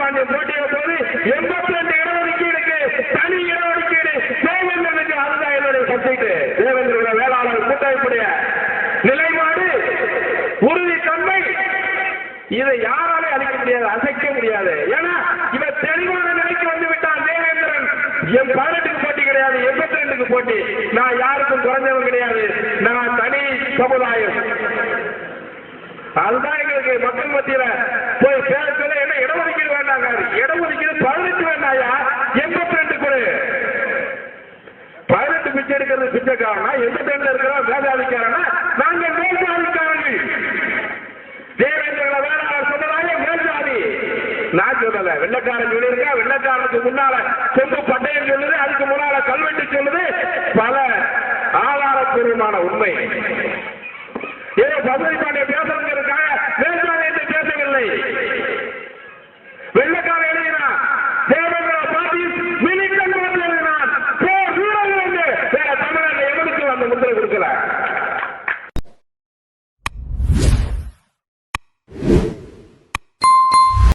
ராகுல் காந்தி போது எண்பத்தி ரெண்டு இடஒதுக்கீடுக்கு தனி இடஒதுக்கீடு தேவேந்திரனுக்கு அதுதான் என்னுடைய தேவேந்திர வேளாளர் கூட்டமைப்புடைய நிலைப்பாடு உறுதி தன்மை இதை யாராலே அழிக்க முடியாது அசைக்க முடியாது. ஏன்னா இவர் தெளிவான நிலைக்கு வந்து விட்டார் தேவேந்திரன். என் பதினெட்டுக்கு போட்டி கிடையாது எண்பத்தி ரெண்டுக்கு போட்டி. நான் யாருக்கும் குறைஞ்சவன் கிடையாது. நான் தனி சமுதாயம். அதுதான் எங்களுக்கு மக்கள் மத்தியில எடுக்கிறது பிச்சைக்காரனா? எங்கள்கிட்ட இருக்கிறோம் வேதாதிக்காரனா நாங்க மேல்ஜாதிக்காரர்கள் தேவேந்திரங்களை வேளாண் சொன்னதாலே மேல்ஜாதி. நான் சொல்லல. வெள்ளக்காரன் சொல்லியிருக்கேன் வெள்ளக்காரனுக்கு முன்னால சொம்பு பட்டயம் சொல்லுது அதுக்கு முன்னால கல்வெட்டு சொல்லுது. பல ஆதாரப்பூர்வமான உண்மை. ஏதோ பசுமை பாண்டிய பேசுறதுக்காக மேல்ஜாதியத்தை பேசவில்லை. வெள்ளக்காரன் எழுதினா தேவேந்திர அந்த விடுதலை கொடுக்கல